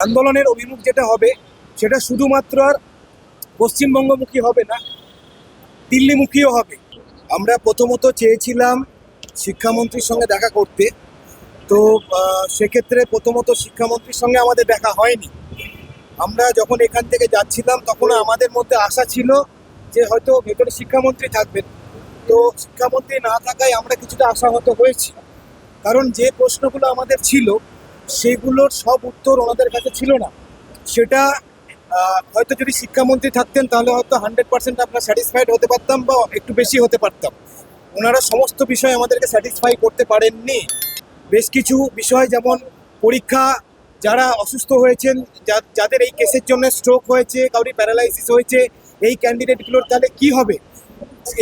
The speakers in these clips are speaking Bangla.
আন্দোলনের অভিমুখ যেটা হবে, সেটা শুধুমাত্র আর পশ্চিমবঙ্গমুখী হবে না, দিল্লিমুখীও হবে। আমরা প্রথমত চেয়েছিলাম শিক্ষামন্ত্রীর সঙ্গে দেখা করতে। তো সেক্ষেত্রে প্রথমত শিক্ষামন্ত্রীর সঙ্গে আমাদের দেখা হয়নি। আমরা যখন এখান থেকে যাচ্ছিলাম, তখন আমাদের মধ্যে আশা ছিল যে হয়তো ভেতরে শিক্ষামন্ত্রী থাকবেন। তো শিক্ষামন্ত্রী না থাকায় আমরা কিছুটা আশাহত হয়েছি। কারণ যে প্রশ্নগুলো আমাদের ছিল সেগুলোর সব উত্তর ওনাদের কাছে ছিল না। সেটা হয়তো যদি শিক্ষামন্ত্রী থাকতেন, তাহলে হয়তো হান্ড্রেড পার্সেন্ট আমরা স্যাটিসফাইড হতে পারতাম বা একটু বেশি হতে পারতাম। ওনারা সমস্ত বিষয় আমাদেরকে স্যাটিসফাই করতে পারেননি। বেশ কিছু বিষয় যেমন পরীক্ষা, যারা অসুস্থ হয়েছেন যাদের এই কেসের জন্য স্ট্রোক হয়েছে, কাউরি প্যারালাইসিস হয়েছে, এই ক্যান্ডিডেটগুলোর তাহলে কি হবে?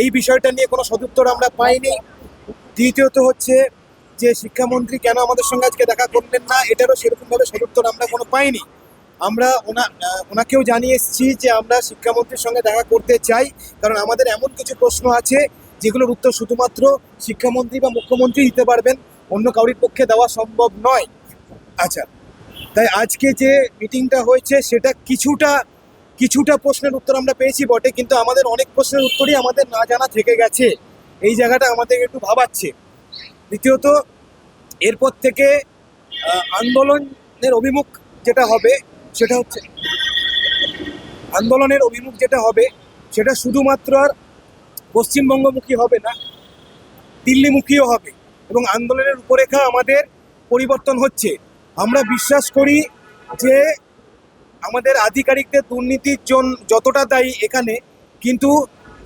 এই বিষয়টা নিয়ে কোনো সদুত্তর আমরা পাইনি। দ্বিতীয়ত হচ্ছে যে শিক্ষামন্ত্রী কেন আমাদের সঙ্গে আজকে দেখা করলেন না, এটারও সেরকমভাবে সদুত্তর আমরা কোনো পাইনি। আমরা ওনা ওনাকেও জানিয়ে এসেছি যে আমরা শিক্ষামন্ত্রীর সঙ্গে দেখা করতে চাই, কারণ আমাদের এমন কিছু প্রশ্ন আছে যেগুলোর উত্তর শুধুমাত্র শিক্ষামন্ত্রী বা মুখ্যমন্ত্রী দিতে পারবেন, অন্য কাউরির পক্ষে দেওয়া সম্ভব নয়। আচ্ছা তাই আজকে যে মিটিংটা হয়েছে সেটা কিছুটা কিছুটা প্রশ্নের উত্তর আমরা পেয়েছি বটে, কিন্তু আমাদের অনেক প্রশ্নের উত্তরই আমাদের না জানা থেকে গেছে। এই জায়গাটা আমাদের একটু ভাবাচ্ছে। দ্বিতীয়ত এরপর থেকে আন্দোলনের অভিমুখ যেটা হবে, সেটা হচ্ছে আন্দোলনের অভিমুখ যেটা হবে, সেটা শুধুমাত্র আর পশ্চিমবঙ্গমুখী হবে না, দিল্লিমুখীও হবে এবং আন্দোলনের রূপরেখা আমাদের পরিবর্তন হচ্ছে। আমরা বিশ্বাস করি যে আমাদের আধিকারিকদের দুর্নীতির জন্য যতটা দায়ী এখানে, কিন্তু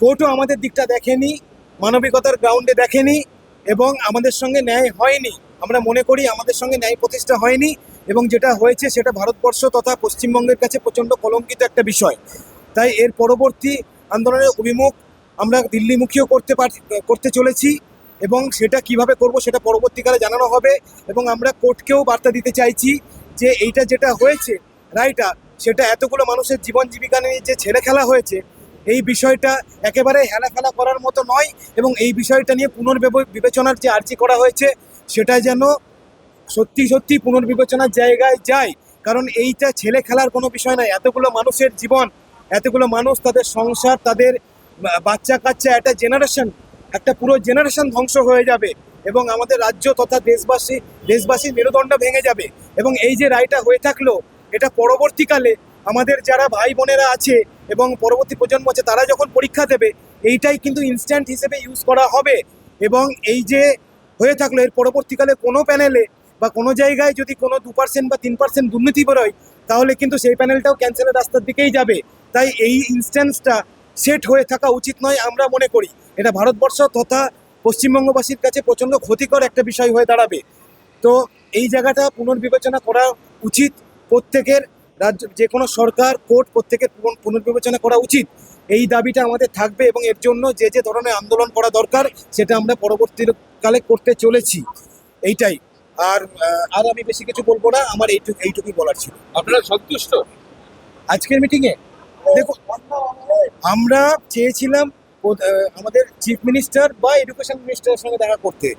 কোর্টও আমাদের দিকটা দেখেনি, মানবিকতার গ্রাউন্ডে দেখেনি এবং আমাদের সঙ্গে ন্যায় হয়নি। আমরা মনে করি আমাদের সঙ্গে ন্যায় প্রতিষ্ঠা হয়নি এবং যেটা হয়েছে সেটা ভারতবর্ষ তথা পশ্চিমবঙ্গের কাছে প্রচণ্ড কলঙ্কিত একটা বিষয়। তাই এর পরবর্তী আন্দোলনের অভিমুখ আমরা দিল্লিমুখীও করতে পার, করতে চলেছি এবং সেটা কীভাবে করব সেটা পরবর্তীকালে জানানো হবে এবং আমরা কোর্টকেও বার্তা দিতে চাইছি যে এইটা যেটা হয়েছে, রায়টা, সেটা এতগুলো মানুষের জীবন জীবিকা নিয়ে যে ছেড়ে খেলা হয়েছে এই বিষয়টা একেবারে হেলাফেলা করার মতো নয় এবং এই বিষয়টা নিয়ে পুনর্বিবে- বিবেচনার যে আর্জি করা হয়েছে, সেটা যেন সত্যি সত্যি পুনর্বিবেচনার জায়গায় যায়। কারণ এইটা ছেলে খেলার কোনো বিষয় নয়। এতগুলো মানুষের জীবন, এতগুলো মানুষ তাদের সংসার, তাদের বাচ্চা কাচ্চা, একটা জেনারেশন একটা পুরো জেনারেশন ধ্বংস হয়ে যাবে এবং আমাদের রাজ্য তথা দেশবাসী, দেশবাসীর মেরুদণ্ড ভেঙে যাবে। এবং এই যে রায়টা হয়ে থাকল, এটা পরবর্তীকালে আমাদের যারা ভাই বোনেরা আছে এবং পরবর্তী প্রজন্ম আছে, তারা যখন পরীক্ষা দেবে, এইটাই কিন্তু ইনস্ট্যান্ট হিসেবে ইউজ করা হবে। এবং এই যে হয়ে থাকল, এর পরবর্তীকালে কোনো প্যানেলে বা কোনো জায়গায় যদি কোনো দু পার্সেন্ট বা তিন পার্সেন্ট দুর্নীতি বেরোয়, তাহলে কিন্তু সেই প্যানেলটাও ক্যান্সেলের রাস্তার দিকেই যাবে। তাই এই ইনস্ট্যান্সটা সেট হয়ে থাকা উচিত নয় আমরা মনে করি। এটা ভারতবর্ষ তথা পশ্চিমবঙ্গবাসীর কাছে প্রচণ্ড ক্ষতিকর একটা বিষয় হয়ে দাঁড়াবে। তো এই জায়গাটা পুনর্বিবেচনা করা উচিত প্রত্যেকের। রাজ্য যে কোনো সরকার কোর্ট প্রত্যেকের পুনর্বিবেচনা করা উচিত। এই দাবিটা আমাদের থাকবে এবং এর জন্য যে যে ধরনের আন্দোলন করা দরকার সেটা আমরা পরবর্তীকালে করতে চলেছি। এইটাই। আর আর আমি বেশি কিছু বলব না আমার এইটুকু এইটুকুই বলার ছিল। আপনারা সন্তুষ্ট? আজকের মিটিংয়ে দেখুন আমরা চেয়েছিলাম আমাদের চিফ মিনিস্টার বা এডুকেশন মিনিস্টারের সঙ্গে দেখা করতে।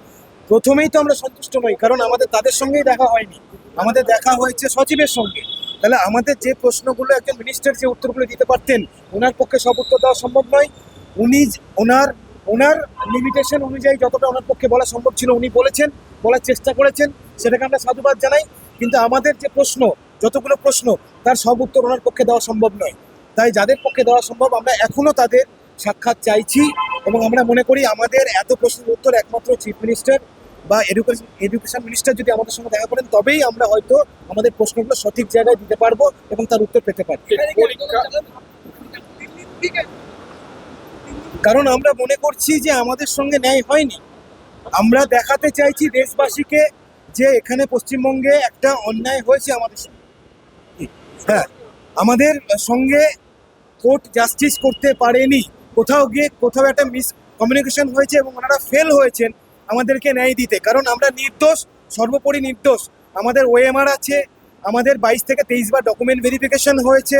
প্রথমেই তো আমরা সন্তুষ্ট নই কারণ আমাদের তাদের সঙ্গেই দেখা হয়নি। আমাদের দেখা হয়েছে সচিবের সঙ্গে। তাহলে আমাদের যে প্রশ্নগুলো একজন মিনিস্টার যে উত্তরগুলো দিতে পারতেন ওনার পক্ষে সব উত্তর দেওয়া সম্ভব নয়। উনি ওনার ওনার লিমিটেশন অনুযায়ী যতটা ওনার পক্ষে বলা সম্ভব ছিল, উনি বলেছেন, বলার চেষ্টা করেছেন, সেটাকে আমরা সাধুবাদ জানাই। কিন্তু আমাদের যে প্রশ্ন, যতগুলো প্রশ্ন, তার সব উত্তর ওনার পক্ষে দেওয়া সম্ভব নয়। তাই যাদের পক্ষে দেওয়া সম্ভব, আমরা এখনও তাদের সাক্ষাৎ চাইছি এবং আমরা মনে করি আমাদের এত প্রশ্নের উত্তর একমাত্র চিফ মিনিস্টার বা এডুকেশন এডুকেশন মিনিস্টার যদি আমাদের সঙ্গে দেখা করেন তবেই আমরা হয়তো আমাদের প্রশ্নগুলো সঠিক জায়গায় দিতে পারব এবং তার উত্তর পেতে পারি পরীক্ষা কারণ আমরা মনে করছি যে আমাদের সঙ্গে ন্যায় হয়নি। আমরা দেখাতে চাইছি দেশবাসীকে যে এখানে পশ্চিমবঙ্গে একটা অন্যায় হয়েছে আমাদের সঙ্গে। হ্যাঁ আমাদের সঙ্গে কোর্ট জাস্টিস করতে পারেনি। কোথাও গিয়ে কোথাও একটা মিস কমিউনিকেশন হয়েছে এবং ওনারা ফেল হয়েছেন। আমাদেরকে ন্যায় দিতে। কারণ আমরা নির্দোষ, সর্বোপরি নির্দোষ। আমাদের ওএমআর আছে, আমাদের বাইশ থেকে তেইশ বার ডকুমেন্ট ভেরিফিকেশন হয়েছে